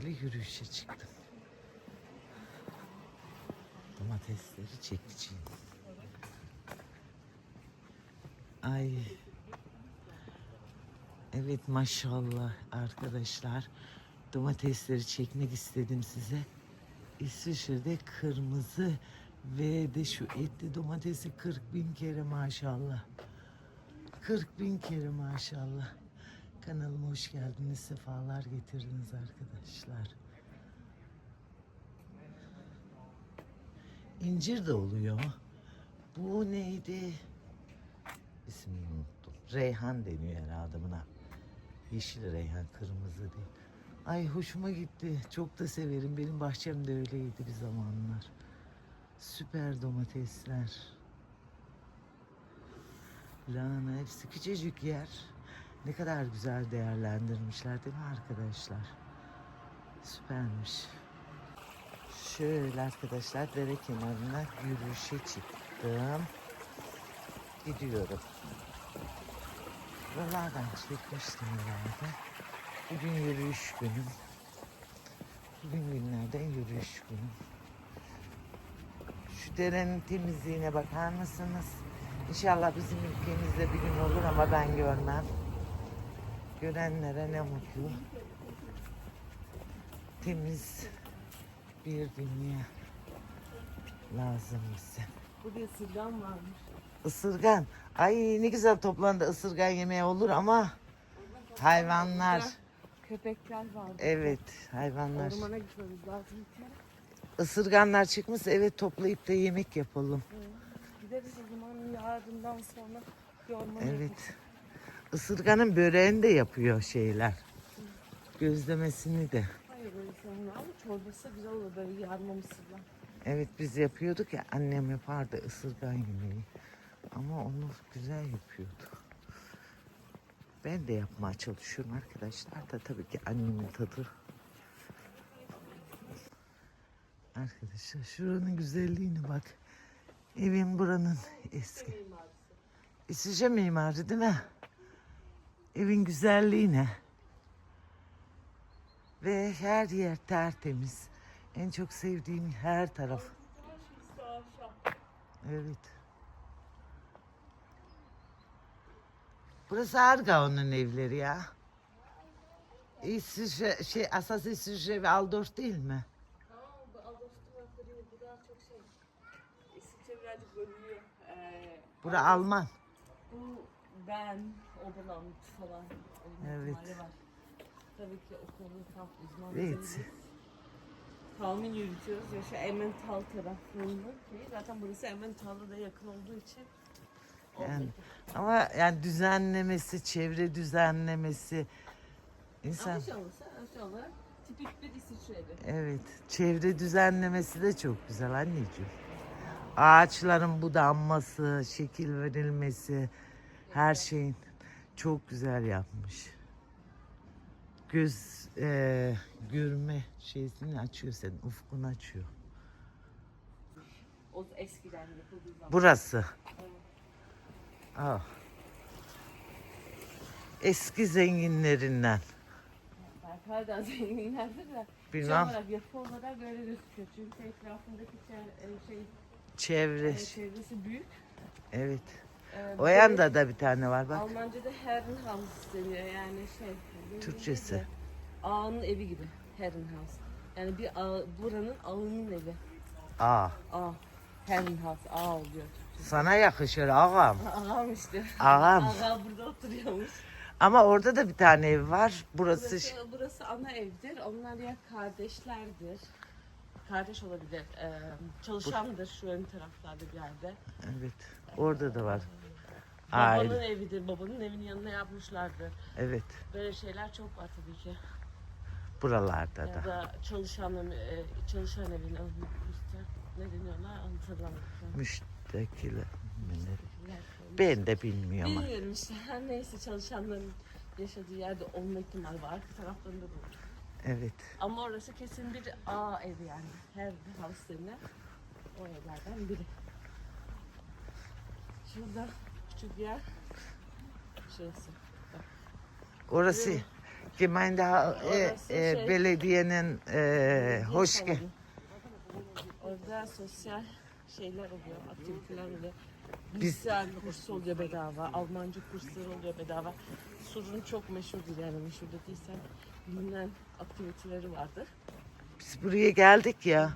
şöyle yürüyüşe çıktım. Domatesleri çekeceğim. Ay. Evet maşallah arkadaşlar. Domatesleri çekmek istedim size. İsviçre'de kırmızı ve de şu etli domatesi 40 bin kere maşallah. 40 bin kere maşallah. Kanalıma hoş geldiniz. Sefalar getirdiniz arkadaşlar. İncir de oluyor. Bu neydi? İsmini unuttum. Reyhan deniyor herhalde buna. Yeşil reyhan, kırmızı değil. Ay hoşuma gitti. Çok da severim. Benim bahçem de öyleydi bir zamanlar. Süper domatesler. Lahana hepsi küçücük yer. Ne kadar güzel değerlendirmişler değil mi arkadaşlar? Süpermiş. Şöyle arkadaşlar dere kenarına yürüyüşe çıktım. Gidiyorum. Buralardan çekmiştim herhalde. Bugün yürüyüş günüm. Bugün günlerden yürüyüş günüm. Şu derenin temizliğine bakar mısınız? İnşallah bizim ülkemizde bir gün olur ama ben görmem. Görenlere ne mutlu. Temiz bir dünya lazım bize. Buraya sırgan varmış. Isırgan. Ay ne güzel toplandı ısırgan yemeği olur ama hayvanlar. Köpekler vardı. Evet hayvanlar. Ormana gitmemiz lazım. Isırganlar çıkmış evet toplayıp da yemek yapalım. Gideriz o zaman yarından sonra bir ormana Evet. Isırganın böreğini de yapıyor şeyler. Gözlemesini de. Hayır böyle sonra ama çorbası güzel olur böyle yarma mısırla. Evet biz yapıyorduk ya annem yapardı ısırgan yemeği. Ama onu güzel yapıyordu. Ben de yapmaya çalışıyorum arkadaşlar da tabii ki annemin tadı. Arkadaşlar şuranın güzelliğine bak. Evim buranın eski. İsviçre mimarı değil mi? Evin güzelliğine. Ve her yer tertemiz. En çok sevdiğim her taraf. Evet. Burası Argaon'un evleri ya. İsviçre, şey, asas İsviçre ve Aldorf değil mi? Bu tarafları çok şey. İsviçre birazcık bölünüyor. Ee, Bura Alman. bu ben, Oberland falan. olma Evet. ihtimali Var. Tabii ki o konuda tam uzman Evet. Tahmin yürütüyoruz. Ya şu Emmental tarafında ki zaten burası Emmental'a da yakın olduğu için Yani, ama yani düzenlemesi, çevre düzenlemesi. insan Ama şey olursa şey olarak tipik bir İsviçre'de. evet çevre düzenlemesi de çok güzel anneciğim. Ağaçların budanması, şekil verilmesi, her şeyin çok güzel yapmış. Göz eee görme şeysini açıyor senin, ufkunu açıyor. O eskiden yapıldığı zaman. Burası. Ah. Eski zenginlerinden. Berkay'dan zenginlerdir de. Şey Bilmem. olarak yapı olarak böyle gözüküyor. Çünkü etrafındaki e, şey, Çevre. e, çevresi büyük. Evet. Ee, O yanda da bir tane var bak. Almanca'da Herrenhaus deniyor yani şey. Türkçesi. Ağanın evi gibi Herrenhaus. Yani bir ağa, buranın ağının evi. Aa. Ağa. Herrenhaus. Ağa oluyor. Sana yakışır ağam. Ağam işte. Ağam. Ağa burada oturuyormuş. Ama orada da bir tane ev var. Burası Burası, burası ana evdir. Onlar ya kardeşlerdir. Kardeş olabilir. Ee, çalışandır şu ön taraflarda bir yerde. evet. Orada da var. Babanın Aile. evidir. Babanın evinin yanına yapmışlardır. Evet. Böyle şeyler çok var tabii ki. Buralarda Ya da. da çalışanın, e, çalışan evine işte ne deniyorlar hatırlamadım. Müştekiler. Ben de bilmiyorum. Bilmiyorum işte. Her neyse çalışanların yaşadığı yerde olma ihtimali var. Arka taraflarında bu. Evet. Ama orası kesin bir A evi yani. Her denilen o evlerden biri. Şurada küçük bir yer. Şurası. Orası Gemeinde ha- e, Orası e, şey- belediyenin e, hoş gel. Orada sosyal şeyler oluyor, aktiviteler oluyor. Bilgisayar kursu oluyor bedava, Almanca kursları oluyor bedava. Sur'un çok meşhurdur yani meşhur dediysen bilinen aktiviteleri vardır. Biz buraya geldik ya.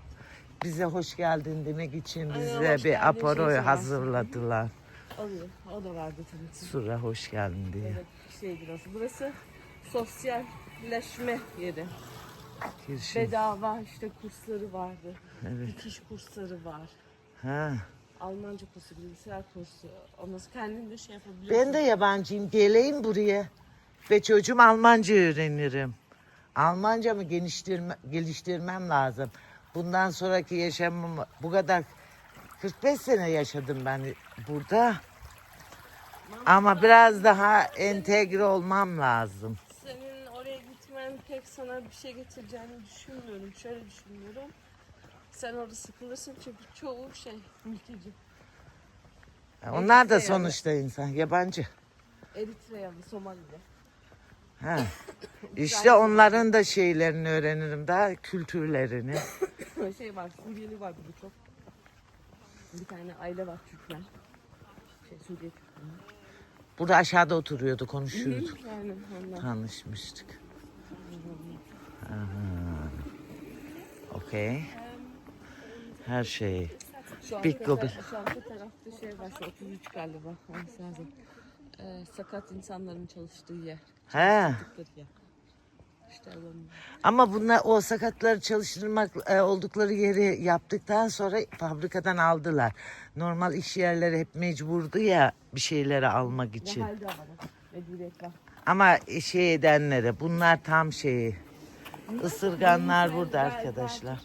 Bize hoş geldin demek için Aynen, bize hoş bir aparo hazırladılar. Oluyor, o da vardı tabii ki. Sura hoş geldin diye. Evet, şey burası. Burası sosyalleşme yeri. Girişim. Bedava işte kursları vardı. Evet. Dikiş kursları var. Ha. Almanca kursu, bilgisayar kursu. Ondan sonra kendin de şey yapabiliyorsun. Ben de yabancıyım. Geleyim buraya. Ve çocuğum Almanca öğrenirim. Almancamı geliştirme, geliştirmem lazım. Bundan sonraki yaşamım bu kadar 45 sene yaşadım ben burada. Ama biraz daha entegre olmam lazım. Senin oraya gitmen pek sana bir şey getireceğini düşünmüyorum. Şöyle düşünüyorum. Sen orada sıkılırsın çünkü çoğu şey mülteci. Onlar da Eritreyalı. sonuçta insan, yabancı. Eritreyalı, Somalili. Ha. İşte onların da şeylerini öğrenirim daha kültürlerini. şey var, Suriyeli var burada çok. Bir tane aile var Türkler. Şey Suriye Türkler. Burada aşağıda oturuyordu, konuşuyorduk. Yani. Tanışmıştık. Okey. Her şey. Şu Big arka, Gobi. şu arka tarafta şey var, şu 33 galiba. Olması lazım. Ee, sakat insanların çalıştığı yer. He. Yer. İşte alanı. Ama bunlar o sakatları çalıştırmak e, oldukları yeri yaptıktan sonra fabrikadan aldılar. Normal iş yerleri hep mecburdu ya bir şeyleri almak için. halde var. Ama şey edenlere bunlar tam şeyi. Isırganlar burada arkadaşlar.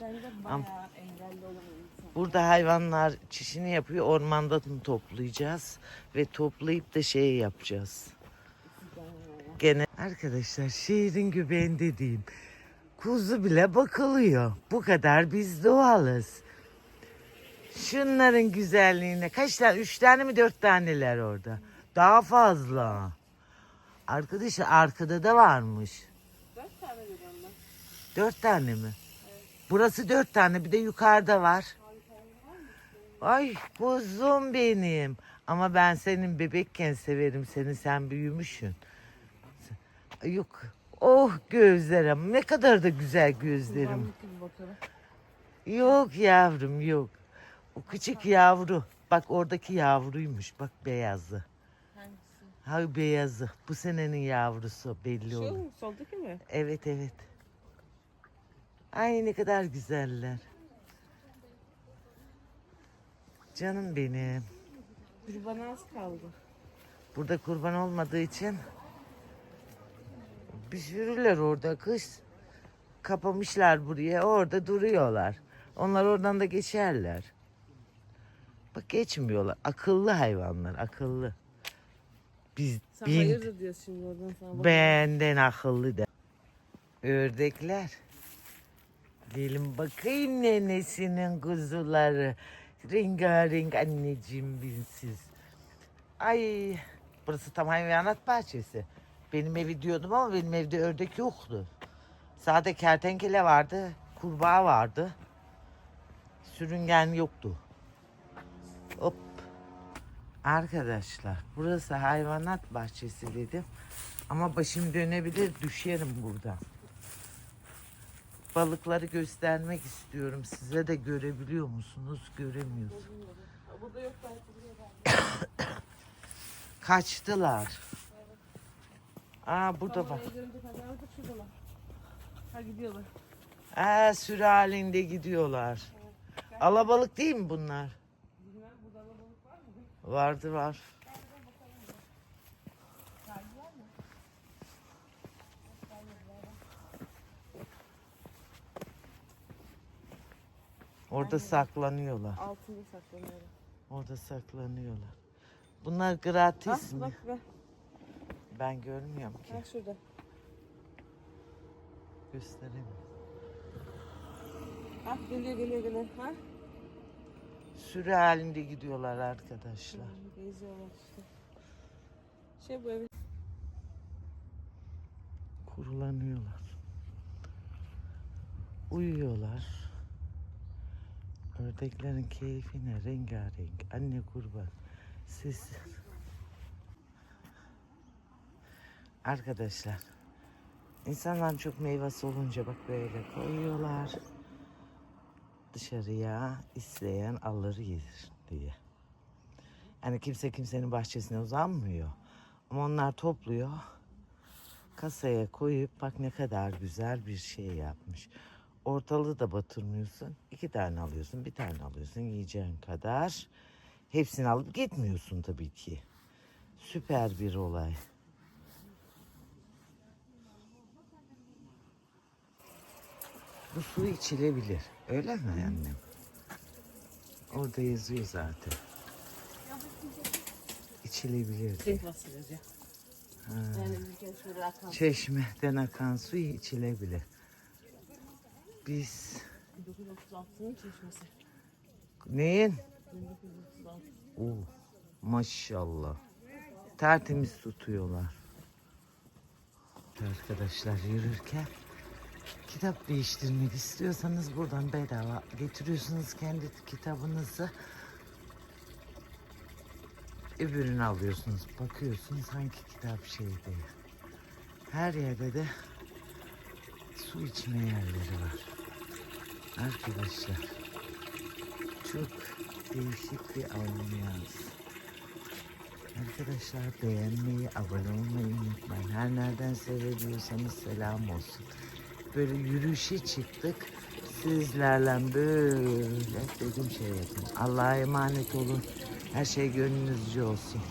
Burada hayvanlar çişini yapıyor. Ormanda toplayacağız ve toplayıp da şey yapacağız. Gene arkadaşlar şehrin göbeğinde diyeyim. Kuzu bile bakılıyor. Bu kadar biz doğalız. Şunların güzelliğine kaç tane? Üç tane mi dört taneler orada? Daha fazla. Arkadaşlar arkada da varmış. Dört tane onlar. Dört tane mi? Burası dört tane bir de yukarıda var. Ay kuzum benim. Ama ben senin bebekken severim seni sen büyümüşsün. Yok. Oh gözlerim ne kadar da güzel gözlerim. Yok yavrum yok. O küçük yavru. Bak oradaki yavruymuş. Bak beyazı. Hangisi? Ha beyazı. Bu senenin yavrusu belli Şu olur. mu? Soldaki mi? Evet evet. Ay ne kadar güzeller. Canım benim. Bir bana az kaldı. Burada kurban olmadığı için sürüler orada kız. Kapamışlar buraya orada duruyorlar. Onlar oradan da geçerler. Bak geçmiyorlar. Akıllı hayvanlar akıllı. Biz Sen bin, hayırdır diyorsun şimdi oradan sana. bak. Benden akıllı da. Ördekler. Gelin bakayım nenesinin kuzuları. Rengarenk anneciğim binsiz. Ay burası tam hayvanat bahçesi. Benim evi diyordum ama benim evde ördek yoktu. Sadece kertenkele vardı, kurbağa vardı. Sürüngen yoktu. Hop. Arkadaşlar burası hayvanat bahçesi dedim. Ama başım dönebilir düşerim buradan. Balıkları göstermek istiyorum. Size de görebiliyor musunuz? Bak. Kaçtılar. Aa burada bak. Ha gidiyorlar. Aa sürü halinde gidiyorlar. Alabalık değil mi bunlar? Bilmem burada alabalık var mı? Vardı var. Orada saklanıyorlar. Altında saklanıyorum. Orada saklanıyorlar. Bunlar gratis Ah mi? bak bak. Ben görmüyorum ki. Ha şurada. Göstereyim. Ah geliyor geliyor geliyor. Ha? Sürü halinde gidiyorlar arkadaşlar. Geziyorlar işte. Şey bu evin. kurulanıyorlar. Uyuyorlar. Ördeklerin keyfine rengarenk. Anne kurban. Siz Arkadaşlar insanlar çok meyvesi olunca bak böyle koyuyorlar. Dışarıya isteyen alır yer diye. Yani kimse kimsenin bahçesine uzanmıyor. Ama onlar topluyor. Kasaya koyup bak ne kadar güzel bir şey yapmış. Ortalığı da batırmıyorsun. İki tane alıyorsun, bir tane alıyorsun yiyeceğin kadar. Hepsini alıp gitmiyorsun tabii ki. Süper bir olay. Bu su içilebilir. Öyle mi annem? Orada yazıyor zaten. İçilebilir. diye. Ha. Çeşmeden akan su içilebilir. Biz 1936'nın çeşmesi. neyin? 1936. Oo, maşallah. Tertemiz tutuyorlar. Arkadaşlar yürürken kitap değiştirmek istiyorsanız buradan bedava getiriyorsunuz kendi kitabınızı. Öbürünü alıyorsunuz. Bakıyorsunuz hangi kitap şey değil. Her yerde de su içme yerleri var. Arkadaşlar çok değişik bir ambiyans. Arkadaşlar beğenmeyi, abone olmayı unutmayın. Her nereden seyrediyorsanız selam olsun. Böyle yürüyüşe çıktık. Sizlerle böyle dedim şey yapın. Allah'a emanet olun. Her şey gönlünüzce olsun.